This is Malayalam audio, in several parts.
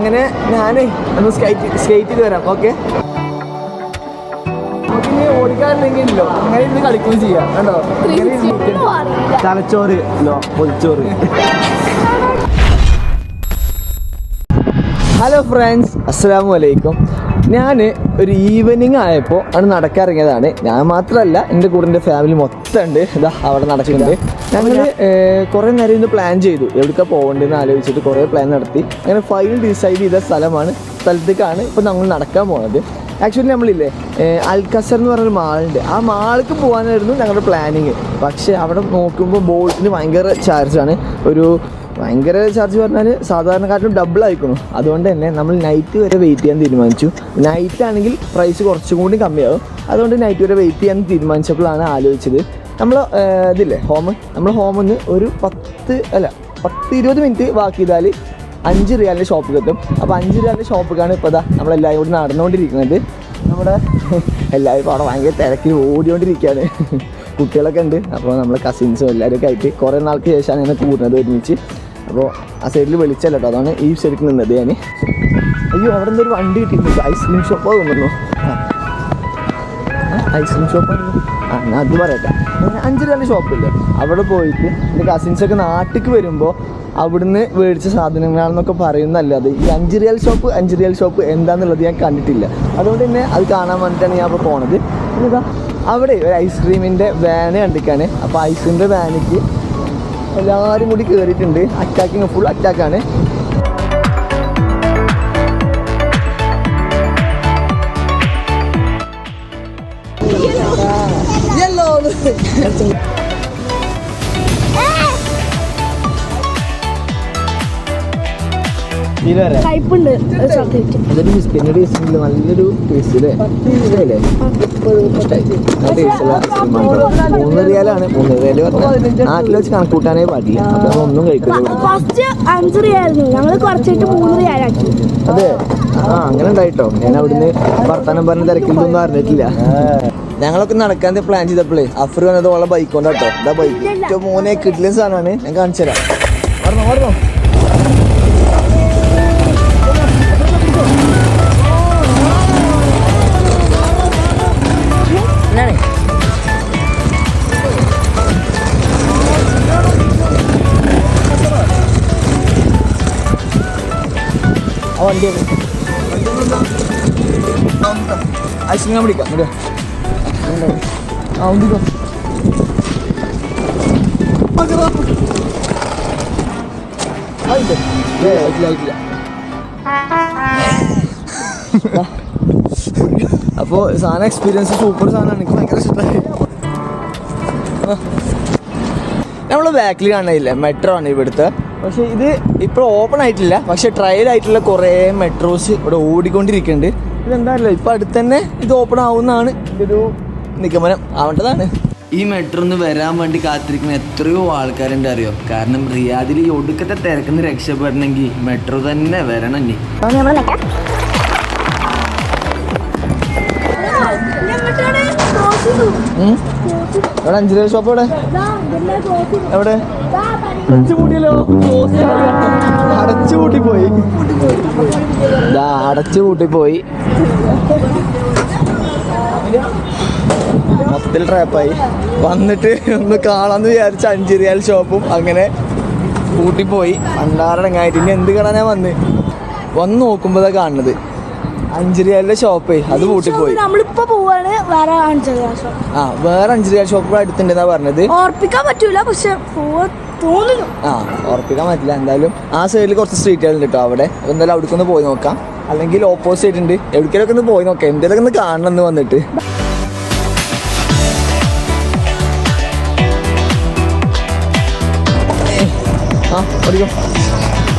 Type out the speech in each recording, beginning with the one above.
അങ്ങനെ ഞാനേ ഒന്ന് സ്കേറ്റ് സ്കേറ്റ് ചെയ്ത് വരാം ഓക്കെ? നമുക്കിനി ഓടിക്കാറില്ലെങ്കിലോ അങ്ങനെ ഇരുന്ന് കളിക്കുകയും ചെയ്യാം കണ്ടോ? തലച്ചോറ് ലോ പൊതിച്ചോറ്. ഹലോ ഫ്രണ്ട്സ് അസ്സാം അലൈക്കും. ഞാൻ ഒരു ഈവനിങ് ആയപ്പോൾ ആണ് നടക്കാറിറങ്ങിയതാണ് ഞാൻ മാത്രമല്ല എന്റെ കൂടെ എന്റെ ഫാമിലി മൊത്തം ഉണ്ട്. ഇതാ അവിടെ നടക്കുന്നുണ്ട്. ഞങ്ങൾ കുറേ നേരം ഇന്ന് പ്ലാൻ ചെയ്തു. എവിടേക്കാ പോകേണ്ടതെന്ന് ആലോചിച്ചിട്ട് കുറേ പ്ലാൻ നടത്തി. അങ്ങനെ ഫൈനൽ ഡിസൈഡ് ചെയ്ത സ്ഥലമാണ് സ്ഥലത്തേക്കാണ് ഇപ്പോൾ നമ്മൾ നടക്കാൻ പോകുന്നത് ആക്ച്വലി നമ്മളില്ലേ അൽക്കസർ എന്ന് പറഞ്ഞൊരു മാളുണ്ട്. ആ മാൾക്ക് പോകാനായിരുന്നു ഞങ്ങളുടെ പ്ലാനിങ് പക്ഷേ അവിടെ നോക്കുമ്പോൾ ബോട്ടിന് ഭയങ്കര ചാർജാണ് ഒരു ഭയങ്കര ചാർജ് പറഞ്ഞാൽ സാധാരണക്കാട്ടിലും ഡബിൾ ആയിക്കുന്നു അതുകൊണ്ട് തന്നെ നമ്മൾ നൈറ്റ് വരെ വെയിറ്റ് ചെയ്യാൻ തീരുമാനിച്ചു. നൈറ്റ് ആണെങ്കിൽ പ്രൈസ് കുറച്ചും കൂടി കമ്മിയാവും. അതുകൊണ്ട് നൈറ്റ് വരെ വെയിറ്റ് ചെയ്യാൻ തീരുമാനിച്ചപ്പോഴാണ് ആലോചിച്ചത്. നമ്മൾ ഇതില്ലേ ഹോം നമ്മൾ ഹോമിൽ നിന്ന് ഒരു പത്ത് അല്ല പത്ത് ഇരുപത് മിനിറ്റ് ബാക്കി ചെയ്താൽ അഞ്ച് റിയാലിന്റെ ഷോപ്പിൽ എത്തും അപ്പോൾ അഞ്ച് റിയാലിന്റെ ഷോപ്പിലാണ് ഇപ്പോൾ ഇതാ നമ്മളെല്ലാവരും കൂടി നടന്നുകൊണ്ടിരിക്കുന്നത്. നമ്മുടെ എല്ലാവരും അവിടെ ഭയങ്കര തിരക്കിൽ ഓടിക്കൊണ്ടിരിക്കുകയാണ്. കുട്ടികളൊക്കെ ഉണ്ട്. അപ്പോൾ നമ്മളെ കസിൻസും എല്ലാവരും ഒക്കെ ആയിട്ട് കുറേ നാൾക്ക് ശേഷമാണ് ഇങ്ങനെ കൂടുന്നത് ഒരുമിച്ച്. അപ്പോൾ ആ സൈഡിൽ വെളിച്ചല്ല കേട്ടോ. അതാണ് ഈ ശരിക്കും നിന്നത് ഞാൻ. അയ്യോ അവിടെ നിന്നൊരു വണ്ടി കിട്ടിയിട്ടുണ്ട്. ഐസ്ക്രീം ഷോപ്പോ തോന്നുന്നു. ഐസ്ക്രീം ഷോപ്പാണ് ആ ഞാൻ അത് പറയട്ടെ. അഞ്ചു രൂപ ഷോപ്പില്ലേ അവിടെ പോയിട്ട് എന്റെ കസിൻസൊക്കെ നാട്ടിലേക്ക് വരുമ്പോൾ അവിടുന്ന് മേടിച്ച സാധനങ്ങളാണെന്നൊക്കെ പറയുന്നല്ലാതെ ഈ അഞ്ച് റിയൽ ഷോപ്പ് അഞ്ച് റിയൽ ഷോപ്പ് എന്താണെന്നുള്ളത് ഞാൻ കണ്ടിട്ടില്ല. അതുകൊണ്ട് തന്നെ അത് കാണാൻ വേണ്ടിയിട്ടാണ് ഞാൻ അപ്പോൾ പോണത്. അവിടെ ഒരു ഐസ്ക്രീമിന്റെ വാന് കണ്ടിക്കാണ് അപ്പോൾ ഐസ്ക്രീമിന്റെ വാനിക്ക് എല്ലാവരും കൂടി കയറിയിട്ടുണ്ട് അറ്റാക്കിങ് ഫുൾ അറ്റാക്കാണ് കയ്പുണ്ട് ചോക്ലേറ്റ് അതൊരു ബിസ്ക്കറ്റിന്റെ ടേസ്റ്റ് ഉണ്ട് നല്ലൊരു ടേസ്റ്റ് അല്ലേ ഇഷ്ടമല്ലേ ഇഷ്ടമായി നല്ല ടേസ്റ്റുള്ള ഐസ്ക്രീമാണ് മൂന്ന് റിയാലാണ് മൂന്ന് റിയാൽ പറഞ്ഞാൽ നാട്ടിൽ വെച്ച് കണക്കൂട്ടാനേ പാടില്ല അപ്പൊ നമ്മൾ ഒന്നും കഴിക്കില്ല ഫസ്റ്റ് അഞ്ച് റിയായിരുന്നു ഞങ്ങൾ കുറച്ചിട്ട് മൂന്ന് റിയാലാക്കി അതെ. ആ അങ്ങനെ ഉണ്ടായിട്ടോ. ഞാൻ അവിടുന്ന് വർത്താനം പറഞ്ഞ തിരക്കിലൊന്നും അറിഞ്ഞിട്ടില്ല. ഞങ്ങളൊക്കെ നടക്കാൻ പ്ലാൻ ചെയ്തപ്പോഴേ അഫർ വന്നത് ഓളെ ബൈക്ക് കൊണ്ടാട്ടോ. ഇതാ ബൈക്ക് ഏറ്റവും മോനെ കിഡ്ലിൻ സാധനമാണ്. ഞാൻ കാണിച്ചു തരാം പറഞ്ഞോ പറഞ്ഞോ വണ്ടിയാണ് ഐസ്ക്രീം പിടിക്കാം ആ ഉണ്ടിക്കോ അപ്പോൾ സാധനം എക്സ്പീരിയൻസ് സൂപ്പർ സാധനമാണ്. എനിക്ക് ഭയങ്കര ഇഷ്ടമായി നമ്മൾ ബാക്കിൽ കാണുന്നില്ല മെട്രോ ആണ് ഇവിടുത്തെ. പക്ഷേ ഇത് ഇപ്പോൾ ഓപ്പൺ ആയിട്ടില്ല. പക്ഷേ ട്രയൽ ആയിട്ടുള്ള കുറേ മെട്രോസ് ഇവിടെ ഓടിക്കൊണ്ടിരിക്കുന്നുണ്ട്. ഇതെന്താ ഇപ്പം അടുത്ത് തന്നെ ഇത് ഓപ്പൺ ആവുന്നതാണ് എന്റെ ഒരു നിഗമനം. ആവേണ്ടതാണ് ഈ മെട്രോ ഒന്ന് വരാൻ വേണ്ടി കാത്തിരിക്കുന്ന എത്രയോ ആൾക്കാരുണ്ട് അറിയോ? കാരണം റിയാദിൽ ഈ ഒടുക്കത്തെ തിരക്കുന്ന രക്ഷപ്പെടണമെങ്കിൽ മെട്രോ തന്നെ വരണം ഇനി. എവിടെ? അഞ്ചു രൂപ ഷോപ്പ് എവിടെ? എവിടെ? അടച്ചു പൂട്ടിയല്ലോ അടച്ചു പൂട്ടി പോയി ദാ അടച്ചു പൂട്ടി പോയി മൊത്തത്തിൽ ട്രാപ്പായി വന്നിട്ട് ഒന്ന് കാണാന്ന് വിചാരിച്ച അഞ്ച് റിയാൽ ഷോപ്പും അങ്ങനെ പൂട്ടിപ്പോയി. പണ്ടാറടങ്ങായിട്ട് ഇനി എന്ത് കാണാനാ വന്ന്? വന്ന് നോക്കുമ്പോഴാ കാണുന്നത്. അഞ്ച് ഷോപ്പ് അത് പൂട്ടിപ്പോയി നമ്മളിപ്പോ പോവാണ് വേറെ ആ വേറെ അഞ്ച് റിയാൽ ഷോപ്പ് അടുത്തുണ്ടെന്നാ പറഞ്ഞത്. ഓർപ്പിക്കാൻ പറ്റൂല പക്ഷെ തോന്നുന്നു. ആ ഉറപ്പിക്കാൻ പറ്റില്ല. എന്തായാലും ആ സൈഡിൽ കുറച്ച് സ്ട്രീറ്റുകളുണ്ട് കേട്ടോ അവിടെ. എന്തായാലും അവിടേക്ക് ഒന്ന് പോയി നോക്കാം. അല്ലെങ്കിൽ ഓപ്പോസിറ്റ് ഉണ്ട്. എവിടേക്കൊക്കെ ഒന്ന് പോയി നോക്കാം. എന്തെങ്കിലും ഒന്ന് കാണണം എന്ന് വന്നിട്ട് ആ ഓടിക്കോ.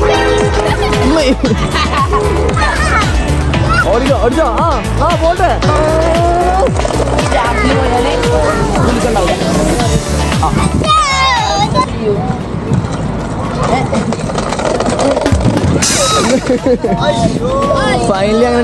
ഓടിക്കോ ഓടിച്ചോ. ആ ആ പോട്ടെ. ഫൈനലി അങ്ങനെ ഇന്ന്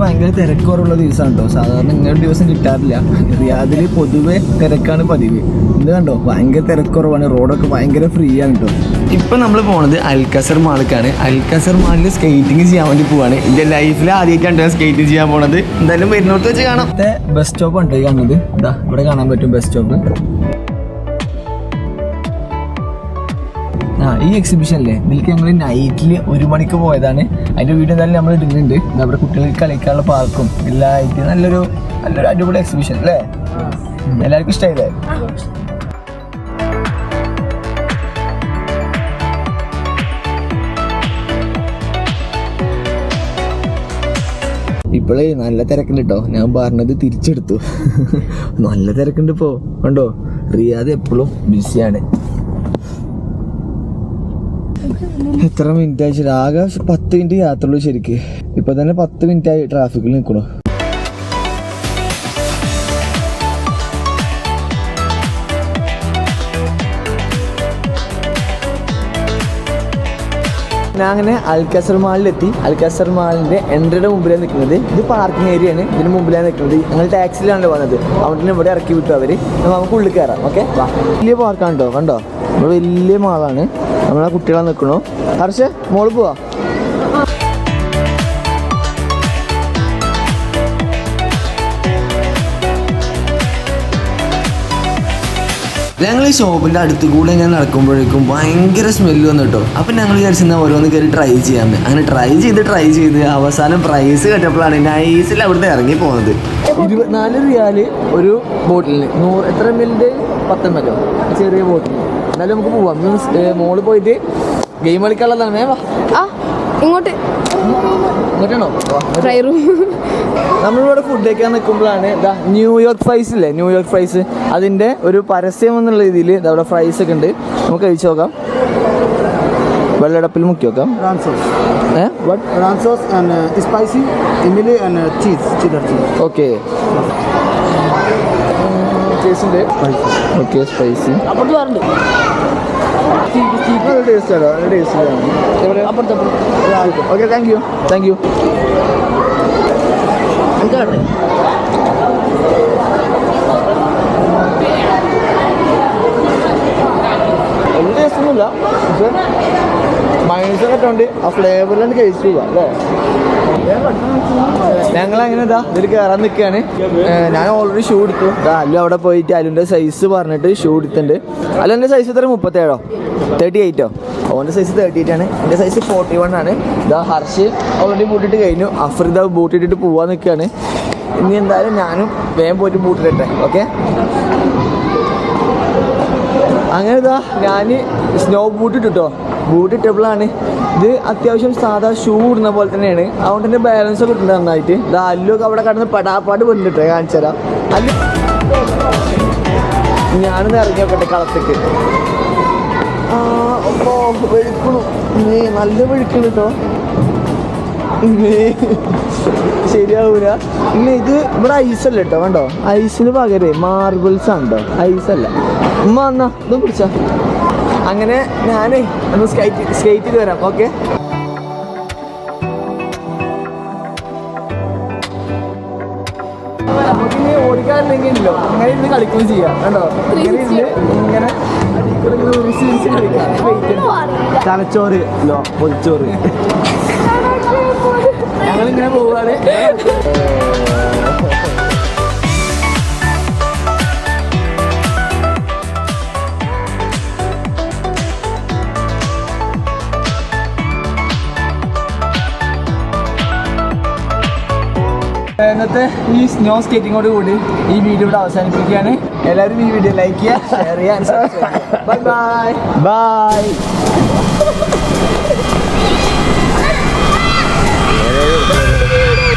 ഭയങ്കര തിരക്ക് കുറവുള്ള ദിവസമാണ് കേട്ടോ സാധാരണ ഇങ്ങനെ ദിവസം കിട്ടാറില്ല. റിയാദിൽ പൊതുവെ തിരക്കാണ് പതിവ്. ഇത് കണ്ടോ? ഭയങ്കര തിരക്കുറവാണ്. റോഡൊക്കെ ഭയങ്കര ഫ്രീ ആണ് കേട്ടോ ഇപ്പം നമ്മൾ പോണത് അൽക്കസർ മാളിക്കാണ്. അൽക്കസർ മാളിൽ സ്കേറ്റിംഗ് ചെയ്യാൻ വേണ്ടി പോവാണ്. എന്റെ ലൈഫിൽ ആദ്യമായിട്ടാണ് സ്കേറ്റിംഗ് ചെയ്യാൻ പോണത്. എന്തായാലും വരുന്നോട്ട് വെച്ച് കാണാം. ബസ് സ്റ്റോപ്പ് ഉണ്ട് കാണുന്നത്? ഇതാ ഇവിടെ കാണാൻ പറ്റും ബസ് സ്റ്റോപ്പ് ഈ എക്സിബിഷനിലെ ഇതിലേക്ക് ഞങ്ങൾ നൈറ്റിൽ ഒരു മണിക്ക് പോയതാണ്. അതിന്റെ വീഡിയോ എന്തായാലും നമ്മൾ ഇടുന്നുണ്ട്. നമ്മുടെ കുട്ടികൾക്ക് കളിക്കാനുള്ള പാർക്കും. എല്ലാം ആയിട്ട് നല്ലൊരു നല്ലൊരു അടിപൊളി എക്സിബിഷൻ അല്ലേ എല്ലാവർക്കും ഇഷ്ടമായില്ലേ ഇപ്പോഴേ നല്ല തിരക്കുണ്ട് കേട്ടോ ഞാൻ പറഞ്ഞത് തിരിച്ചെടുത്തു. നല്ല തിരക്കുണ്ട് ഇപ്പോ. കണ്ടോ? റിയാദ് എപ്പോഴും ബിസിയാണ് എത്ര മിനിറ്റ് ആയി ആകെ പത്ത് മിനിറ്റ് യാത്രയുള്ളൂ ശരിക്ക്. ഇപ്പൊ തന്നെ പത്ത് മിനിറ്റ് ആയി ട്രാഫിക്കിൽ നിൽക്കണു ഞാൻ അങ്ങനെ അൽക്കാസർ മാളിലെത്തി അൽക്കാസർ മാളിന്റെ എൻട്രിയുടെ മുമ്പിലാണ് നിൽക്കുന്നത് ഇത് പാർക്കിംഗ് ഏരിയ ആണ്. ഇതിന് മുമ്പിലാണ് നിൽക്കുന്നത് ഞങ്ങൾ ടാക്സിയിലാണ് വന്നത്. അവിടെ ഇവിടെ ഇറക്കി വിട്ടു അവർ. നമുക്ക് ഉള്ളിൽ കയറാം ഓക്കെ വലിയ പാർക്കാണ് കേട്ടോ കണ്ടോ? ഇവിടെ വലിയ മാളാണ് നമ്മളെ കുട്ടികളെ നിൽക്കണു ഹർഷ മോൾ പോവാ. ഞങ്ങൾ ഈ ഷോപ്പിന്റെ അടുത്ത് കൂടെ ഞാൻ നടക്കുമ്പോഴേക്കും ഭയങ്കര സ്മെല്ല് വന്നു കേട്ടോ. അപ്പൊ ഞങ്ങൾ വിചാരിച്ചിരുന്ന ഓരോന്ന് കയറി ട്രൈ ചെയ്യാമെന്ന് അങ്ങനെ ട്രൈ ചെയ്ത് ട്രൈ ചെയ്ത് അവസാനം പ്രൈസ് കേട്ടപ്പോഴാണ് നൈസിൽ അവിടുന്ന് ഇറങ്ങി പോകുന്നത് ഇരുപത്തിനാല് റിയാൽ ഒരു ബോട്ടിലിന് നൂറ് എത്ര എം എല്ലിന്റെ പത്ത് എം എല്ലോ ചെറിയ ബോട്ടിൽ എന്നാലും നമുക്ക് പോവാം. മീൻസ് മോൾ പോയിട്ട് ഗെയിം കളിക്കാനുള്ളതാണ് വാ. ആ ഇങ്ങോട്ട്. നമ്മളിവിടെ ഫുഡ് കഴിക്കാൻ നിൽക്കുമ്പോഴാണ് ഇതാ ന്യൂയോർക്ക് ഫ്രൈസ് ഇല്ലേ? ന്യൂയോർക്ക് ഫ്രൈസ് അതിന്റെ ഒരു പരസ്യം എന്നുള്ള രീതിയിൽ അവിടെ ഫ്രൈസ് ഒക്കെ ഉണ്ട്. നമുക്ക് കഴിച്ചു നോക്കാം. വെള്ളടപ്പിൽ മുക്കി നോക്കാം. And uh, spicy, Emily and cheese, cheddar cheese. Okay taste okay spicy അപ്പുറത്ത് അപ്പുറത്ത് okay thank you thank you എന്ത് ടേസ്റ്റ് ഒന്നുമില്ല. പക്ഷെ മൈനസൊക്കെ ഉണ്ട് ആ ഫ്ലേവറിലാണ് കഴിച്ചു അല്ലേ? ഞങ്ങൾ അങ്ങനെ ഇതാ ഇതിൽ കയറാൻ നിൽക്കുകയാണ് ഞാൻ ഓൾറെഡി ഷൂ എടുത്തു. അല്ലു അവിടെ പോയിട്ട് അല്ലുന്റെ സൈസ് പറഞ്ഞിട്ട് ഷൂ എടുത്തിട്ടുണ്ട്. അല്ലുവിന്റെ സൈസ് എത്ര? മുപ്പത്തേഴോ? തേർട്ടി എയ്റ്റോ ഓന്റെ സൈസ് തേർട്ടി എയ്റ്റ് ആണ്. എന്റെ സൈസ് ഫോർട്ടി വൺ ആണ്. ഇതാ ഹർഷ് ഓൾറെഡി ബൂട്ടിട്ട് കഴിഞ്ഞു. അഫ്രിദ ബൂട്ടിട്ടിട്ട് പോവാൻ നിൽക്കുകയാണ് ഇനി എന്തായാലും ഞാനും വേഗം പോയിട്ട് ബൂട്ടിലിട്ടെ ഓക്കെ അങ്ങനെ ഇതാ ഞാൻ സ്നോ ബൂട്ട് ഇട്ടോ ബൂട്ട് ഇട്ടപ്പോഴാണ് ഇത് അത്യാവശ്യം സാധാ ഷൂ ഇടുന്ന പോലെ തന്നെയാണ്. അതുകൊണ്ട് തന്നെ ബാലൻസ് ഒക്കെ ഇട്ടുണ്ട് നന്നായിട്ട്. ഇതാ അല്ലൊക്കെ അവിടെ കടന്ന് പടാപ്പാട് വന്നിട്ടേ കാണിച്ചു തരാം. അല്ല. ഞാനിന്ന് ഇറങ്ങി നോക്കട്ടെ കളത്തേക്ക്. ആ നീ നല്ല വെഴുക്കണ് കേട്ടോ ശരിയാവൂല. പിന്നെ ഇത് ഇവിടെ ഐസല്ല കേട്ടോ കണ്ടോ? ഐസിന് പകരം മാർബിൾസ് ആണ് കേട്ടോ ഐസല്ല. ഉമ്മ എന്നാ ഇതും പിടിച്ച. അങ്ങനെ ഞാനേ ഒന്ന് സ്കേറ്റ് സ്കേറ്റ് ചെയ്ത് വരാം ഓക്കെ? നമുക്കിനി ഓടിക്കാറില്ലെങ്കിൽ ഇല്ലോ അങ്ങനെ ഇരുന്ന് കളിക്കുകയും ചെയ്യാം കണ്ടോ? ഇങ്ങനെ ഇരുന്ന് ഇങ്ങനെ. തലച്ചോറ്. പൊതിച്ചോറ് ഞങ്ങളിങ്ങനെ പോവാണ്. ഇന്നത്തെ ഈ സ്നോ സ്കേറ്റിങ്ങോട് കൂടി ഈ വീഡിയോ ഇവിടെ അവസാനിപ്പിക്കുകയാണ്. എല്ലാവരും ഈ വീഡിയോ ലൈക്ക് ചെയ്യുക ഷെയർ ചെയ്യുക ബൈ ബൈ ബൈ Yeah.